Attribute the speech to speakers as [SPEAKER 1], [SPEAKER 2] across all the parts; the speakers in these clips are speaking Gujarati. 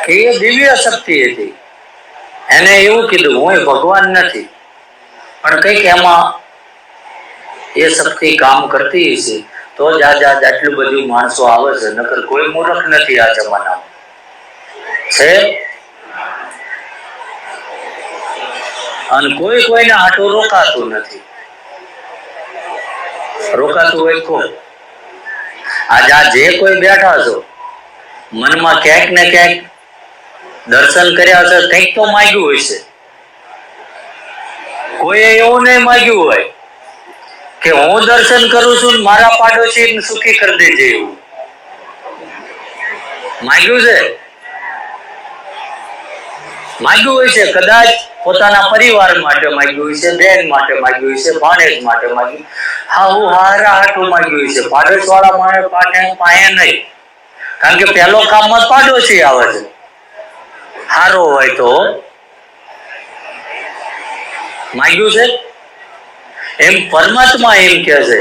[SPEAKER 1] રાખી એ દિવ્ય શક્તિ હતી. એને એવું કીધું, હું એ ભગવાન નથી, પણ કંઈક એમાં એ શક્તિ કામ કરતી હશે. તો જ આજ આજ આટલું બધું માણસો આવે છે, નકર કોઈ મૂર્ખ નથી આ જમાનામાં. છે? અને કોઈ કોઈને આટું રોકાતું નથી. રોકાતું હોય કો આજે આ જે કોઈ બેઠા છો, મનમાં ક્યાંક ને ક્યાંક દર્શન કર્યા હશે કંઈક તો માગ્યું હોય છે. કોઈએ એવું નહીં માગ્યું હોય કે હું દર્શન કરું છું મારા પાડોશી સુખી કરી દેજે એવું. માગ્યું છે? માગ્યું હોય છે? કદાચ પોતાના પરિવાર માટે માગ્યું હોય છે, બેન માટે માગ્યું હોય છે, ભાણેજ માટે માગ્યું. હા, હું હારા હાટું માગ્યું હોય છે. પાડોશ વાળા મારે પાયે નહીં. કારણ કે પહેલો કામમાં પાડોશી આવે છે. હારો હોય તો? માંગ્યું છે? એમ પરમાત્મા એમ કે છે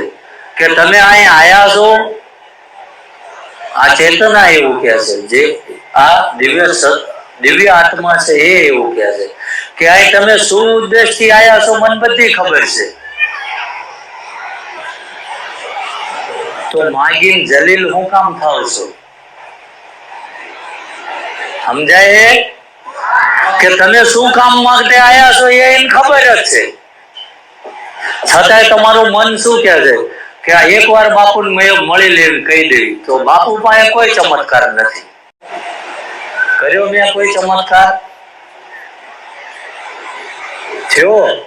[SPEAKER 1] કે તમે અહીં આયા છો, આ ચેતના એવું કે છે, જે આ દિવ્ય દિવ્ય આત્મા છે એ એવું કે છે કે અહીં તમે શું ઉદ્દેશથી આયા છો મન બધી ખબર છે. તો માગીન જલીલ હું કામ થાવ છો? સમજાય? કે તમે શું કામ માટે આયા છો એ એને ખબર જ છે. છતાંય તમારું મન શું કહે છે કે આ એકવાર બાપુને મેં મળી લેવી કહી દેવી. તો બાપુ પાસે કોઈ ચમત્કાર નથી. કર્યો મેં કોઈ ચમત્કાર? થયો?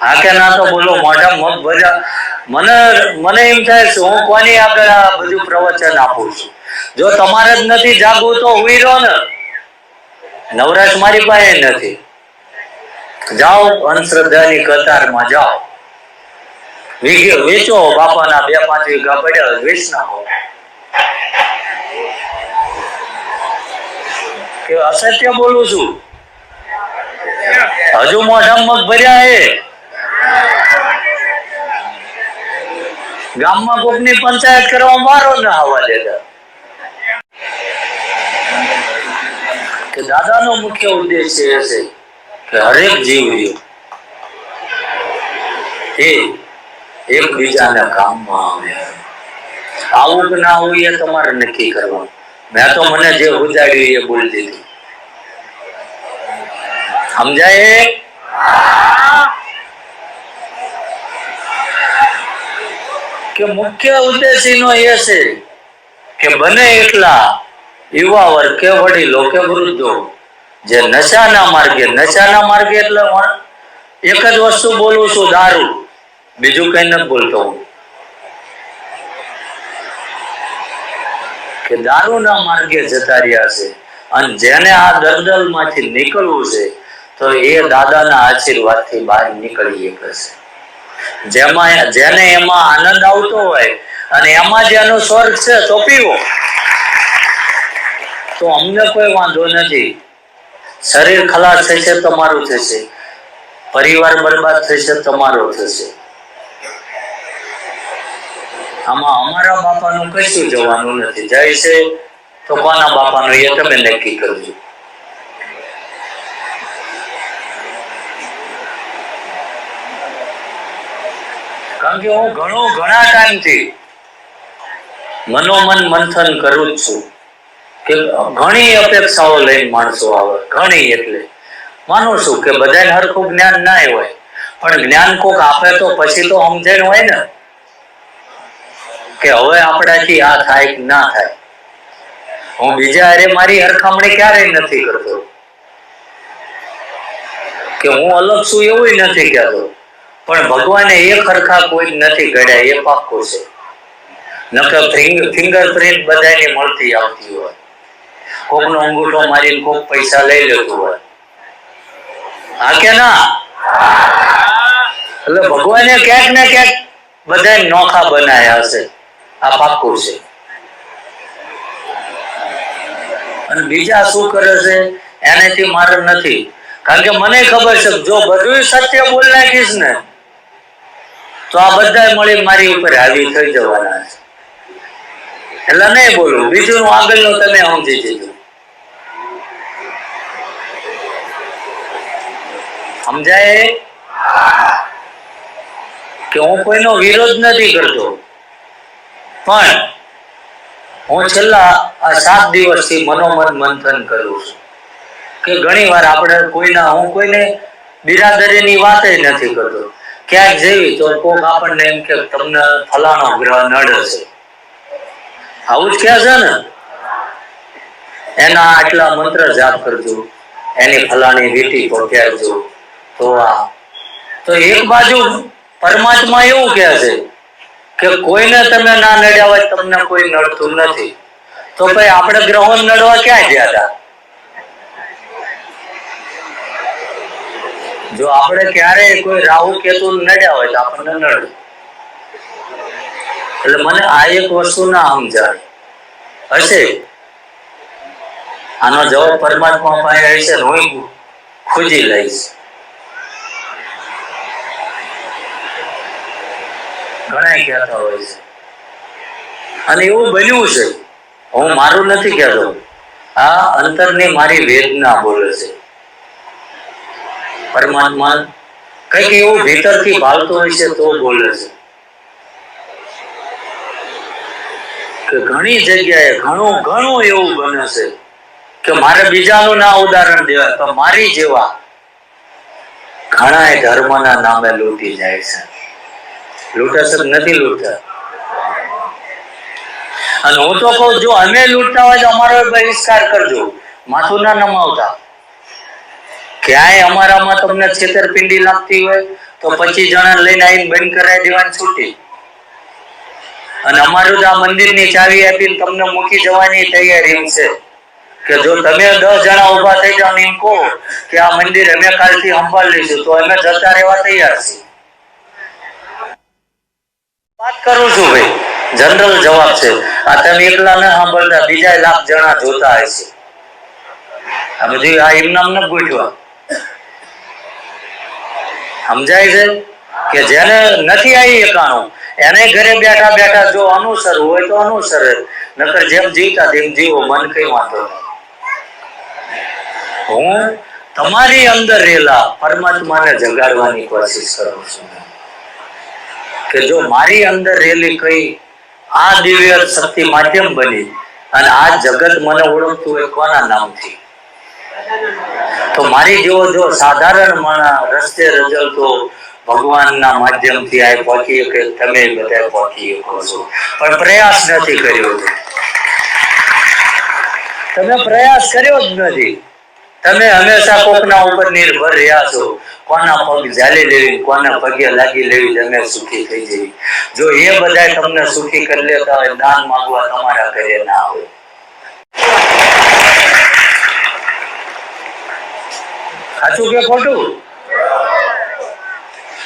[SPEAKER 1] હા કે ના તો બોલો, મોઢા મગ ભજા મને મને એમ થાય છે, હું કોની આગળ આ બધું પ્રવચન આપું છું? જો તમારે જ નથી જાગવું તો હુઈ રહો ને. નવરાશ મારી પાસે નથી. જાઓ, અંધશ્રદ્ધાની કતારમાં જાઓ. વેચો, બાપાના બે પાંચ વીઘા પડ્યા વેચ નાખો. કે અસત્ય બોલું છું? હજુ મોઢા મગ ભર્યા હે. ગામમાં કોકની પંચાયત કરવા મારો ના આવવા દેતા. દાદાનો મુખ્ય ઉદ્દેશ એ છે કે હરેક જીવ એ એકબીજાના કામમાં આવે. આવું કે ના આવું એ તમારે નક્કી કરવાનું. મેં તો મને જે ઉજાડ્યું એ બોલી દીધું. સમજાય? કે મુખ્ય ઉદ્દેશ એનો એ છે કે બને એટલા યુવા વર્ગ કે વડીલો વૃદ્ધો. જે નશાના માર્ગે નશાના માર્ગે એટલે એક જ વસ્તુ બોલું છું, દારૂ. બીજું કઈ નથી બોલતો હું. કે દારૂના માર્ગે જતા રહ્યા છે અને જેને આ દલદલમાંથી નીકળવું છે, તો એ દાદાના આશીર્વાદથી બહાર નીકળી શકે જેમાં જેને એમાં આનંદ આવતો હોય અને એમાં જેનો સ્વર્ગ છે, તો પીવો. તો અમને કોઈ વાંધો નથી. શરીર ખલાસ થશે તમારું થશે. પરિવાર બરબાદ થશે તમારો થશે. આમાં અમારા બાપાનું કશું જવાનું નથી. જાય છે તો કોના બાપાનું એ તમે નક્કી કરજો. કારણ કે હું ઘણો ઘણા ટાઈમથી મનોમન મંથન કરું જ છું. કે ઘણી અપેક્ષાઓ લઈને માણસો આવે, ઘણી એટલે. માનું છું કે બધાને હરખું જ્ઞાન ના હોય, પણ જ્ઞાન કોક આપે તો પછી તો સમજણ હોય ને. કે હવે આપણાથી આ થાય કે ના થાય. હું બીજા અરે મારી હરખામણી ક્યારેય નથી કરતો. કે હું અલગ છું એવું નથી કહેતો. પણ ભગવાને એક હરખા કોઈ નથી ઘડ્યા, એ પાક્કું છે. નકર ફિંગરપ્રિન્ટ બધાને મળતી આવતી હોય. કોકનો અંગૂઠો મારીને કોક પૈસા લઈ લેતું હોય. હા કે ના? એટલે ભગવાને ક્યાંક ને ક્યાંક બધા નોખા બનાયા હશે. આ પાક્કું છે. અને બીજા શું કરે છે? એનાથી મારે નથી. કારણ કે મને ખબર છે જો બધું સત્ય બોલ નાખીશ ને, તો આ બધા મળી મારી ઉપર હાવી થઈ જવાના છે. એટલે નહીં બોલું. બીજું આગળનું તમે સમજી દીધું સમજાય? કે હું કોઈનો વિરોધ નથી કરતો. પણ હું છેલ્લા આ સાત દિવસથી મનોમન મંથન કરું છું. કે ઘણી વાર આપણે કોઈના, હું કોઈને બિરાદરીની વાત નથી કરતો. ક્યાંક જેવી તો કોક આપણને એમ કે તમને ફલાણો ગ્રહ નડે છે આવું જ કહે છે ને? એના આટલા મંત્ર જાપ કરજો. એની ફલાણી રીતિ પહોંચાડજો તો આ તો એક બાજુ પરમાત્મા એવું કહે છે કે કોઈને તમે ના નડ્યા હોય તમને કોઈ નડતું નથી. તો ભાઈ આપણે ગ્રહો નડવા ક્યાં ગયા હતા? જો આપણે ક્યારેય કોઈ રાહુ કેતુ નડ્યા હોય તો આપણને નડે એટલે મને આ એક વસ્તુ ના સમજાય. હશે? આનો જવાબ પરમાત્મા પાસે હશે હું ખોજી લઈશ. ઘણા કહેતા હોય છે. અને એવું બન્યું છે. હું મારું નથી કહેતો. આ અંતરની મારી વેદના બોલે છે. પરમાત્મા કંઈક એવું ભીતરથી ભાવતું હોય છે તો બોલે છે. કે ઘણી જગ્યાએ ઘણું ઘણું એવું બને છે કે મારે બીજાનું ના ઉદાહરણ દેવા તો મારી જેવા ઘણા ધર્મના નામે લૂંટી જાય છે. લૂંટસ નથી લૂંટતા અને હું તો કહું, જો અમે લૂંટતા હોય તો અમારો બહિષ્કાર કરજો. માથું ના નમાવતા. ક્યાંય અમારામાં તમને છેતરપિંડી લાગતી હોય તો પચીસ જણા લઈને આવીને બંધ કરાવી દેવાની છૂટી. અને અમારું તો આ મંદિરની ચાવી આપીને તમને મૂકી જવાની તૈયારી છે. કે જો તમે દસ જણા ઊભા થઈ જાવ એમ કહો કે આ મંદિર અમે કાલથી સંભાળ લઈશું તો અમે જતા રહેવા તૈયાર છીએ વાત કરું છું ભાઈ? જનરલ જવાબ છે. આ તમે એકલા ન સાંભળતા, બીજા લાખ જણા જોતા હશે આ બધું આ એમ નામ ન ગોઠવા. સમજાય છે? કે જેને નથી આવી એકાણું, એને ઘરે બેઠા બેઠા જો અનુસર હોય તો અનુસરે નકર જેમ જીવતા તેમ જીવો, મન કઈ વાંધો હું તમારી અંદર રહેલા પરમાત્માને જગાડવાની કોશિશ કરું છું. કે જો મારી અંદર રહેલી કઈ આ દિવ્ય શક્તિ માધ્યમ બની અને આ જગત મને ઓળખતું હોય કોના નામથી? તો મારી જેવો જો સાધારણ માણસ રસ્તે રજલતો ભગવાનના માધ્યમથી આ પહોંચી કે તમે બધા પહોંચી શકો છો. પણ પ્રયાસ નથી કર્યો. તમે પ્રયાસ કર્યો જ નથી. તમે હંમેશા કોકના ઉપર નિર્ભર રહ્યા છો. કોના પગ ઝાલી લેવી, કોના પગે લાગી લેવી, તમે સુખી થઈ જવી જો એ બધા તમને સુખી કરી લેતા હોય, દાન માંગવા તમારા ઘરે ના હોય. સાચું કે ખોટું?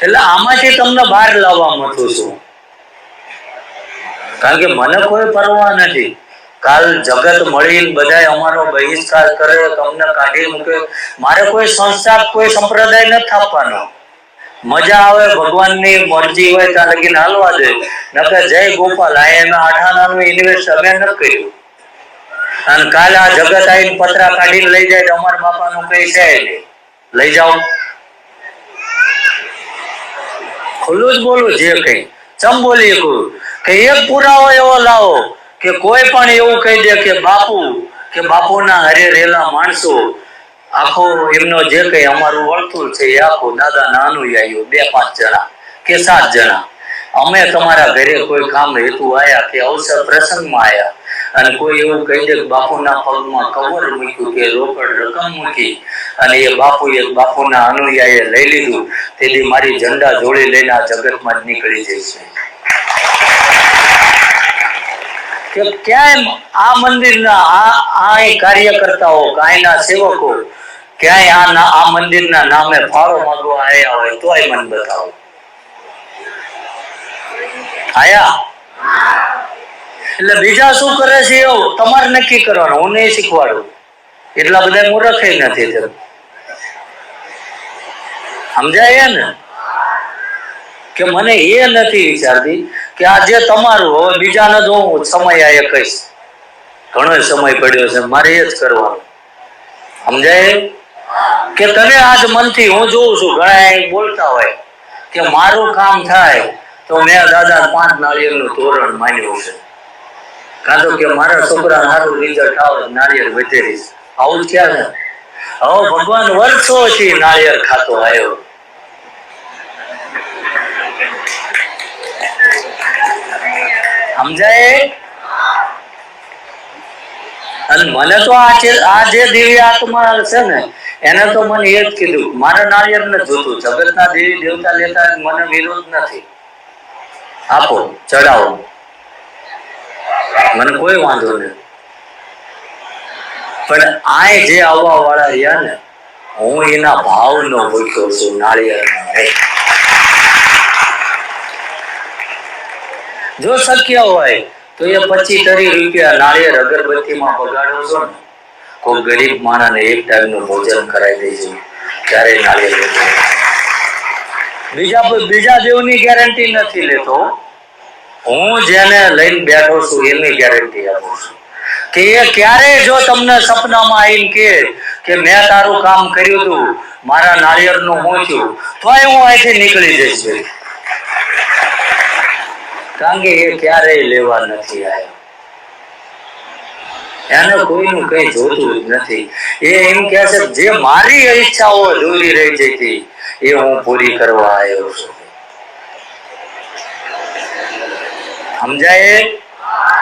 [SPEAKER 1] એટલે આમાંથી તમને બહાર લાવવા માંગુ છું. કારણ કે મને કોઈ પરવા નથી. કાલ જગત મળી બધાય અમારો બહિષ્કાર કર્યો તમને કાઢી મૂક્યો મારે કોઈ સંસ્થા કોઈ સંપ્રદાય નથી આપવાનો મજા આવે, ભગવાનની મરજી હોય ત્યાં લગીને હાલવા દે. નકર જય ગોપાલ, આ એમ આઠાણાનું ઇન્વેસ્ટ અમે ન કર્યું. અને કાલે આ જગત આવીને પતરા કાઢીને લઈ જાય તો અમારા બાપાનું કઈ છે લઈ જાઓ. ખુલ્લું જ બોલું જે કઈ. ચમ બોલી કે એક પુરાવો એવો લાવો. કે કોઈ પણ એવું કહી દે કે બાપુ, કે બાપુના હરે રહેલા માણસો, આખો એમનો જે કઈ અમારું વર્તુળ છે એ આખું દાદા નાનું આવ્યું બે પાંચ જણા કે સાત જણા. અમે તમારા ઘરે કોઈ કામ હેતુ આયા કે અવસર પ્રસંગમાં આયા અને કોઈ એવું કહી દે બાપુના પગમાં કવર મૂક્યું કે રોકડ રકમ મૂકી અને એ બાપુએ બાપુના અનુયાયે લઈ લીધું. તેથી મારી ઝંડા જોડી લઈને આ જગતમાં જ નીકળી જશે કે ક્યાંય આ મંદિરના આ આ કાર્યકર્તાઓ, ગાયના સેવકો, ક્યાંય આ આ મંદિરના નામે ફાળો માંગવા આવ્યા હોય તોય મને બતાવો. આયા? એટલે બીજા શું કરે છે એવું? તમારે નક્કી કરવાનું. હું નહીં શીખવાડું. એટલા બધા મૂર્ખ નથી તે. સમજાય ને? કે મને એ નથી વિચારતી કે આ જે તમારું હવે બીજાને જો હું સમય આ કહીશ. ઘણો સમય પડ્યો છે, મારે એ જ કરવાનું. સમજાય? કે તને આજ મનથી હું જોઉં છું, ઘણા બોલતા હોય, કે મારું કામ થાય, તો મેં દાદા પાંચ નાળિયેરનું તોરણ માન્યું છે. કાં તો કે મારા છોકરા સારું રિઝલ્ટ આવે, નાળિયેર વધેરી આવું ક્યાં છે? હવે ભગવાન વર્ષોથી નાળિયેર ખાતો આવ્યો. સમજાય? અને મને તો આ છે આ જે દિવ્ય આત્મા છે ને, એને તો મને એ જ કીધું, મારે નાળિયેર ને જોતું, જગતના દેવી દેવતા લેતા મને વિરોધ નથી. આપો ચડાવો મને કોઈ વાંધો નહીં. પણ આ જે આવવા વાળા રહ્યા ને, હું એના ભાવનો ભૂખ્યો છું નાળિયેર જો શક્ય હોય, તો એ પચીસ ત્રીસ રૂપિયા નાળિયેર અગરબત્તીમાં બગાડો છો ને, કોઈ ગરીબ માણસને એક ટાઈમનું ભોજન કરાવી દેજો ત્યારે નાળિયેર. બીજા બીજા દેવની ગેરંટી નથી લેતો હું જેને લઈને બેઠો છું, એની ગેરંટી આપું છું કે એ ક્યારે જો તમને સપનામાં આવીને કે કે મેં તારું કામ કર્યું હતું મારા નાળિયેરનું હું છું, તોય હું અહીંથી નીકળી જઈશ. કારણ કે એ ક્યારેય લેવા નથી આવ્યો. એને કોઈનું કઈ જોતું જ નથી. એ એમ કહે છે, જે મારી ઈચ્છાઓ અધૂરી રહી જતી એ હું પૂરી કરવા આવ્યો છું. સમજાય?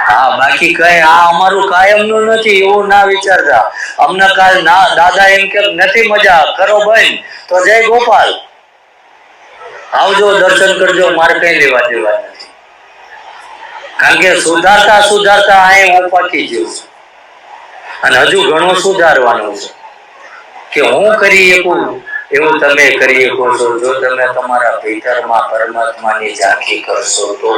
[SPEAKER 1] હા, બાકી કઈ આ અમારું કાયમનું નથી, એવું ના વિચારતા. અમને કાલ ના, દાદા એમ કે, નથી મજા, કરો ભાઈ તો જય ગોપાલ. આવજો, દર્શન કરજો, મારે કઈ લેવા દેવા નથી. કારણ કે સુધારતા સુધારતા અહીં હું પાકી ગયો અને હજુ ઘણું સુધારવાનું છે. કે હું કરી શકું, એવું તમે કરી શકો છો. જો તમે તમારા ભીતરમાં પરમાત્માની ઝાંખી કરશો તો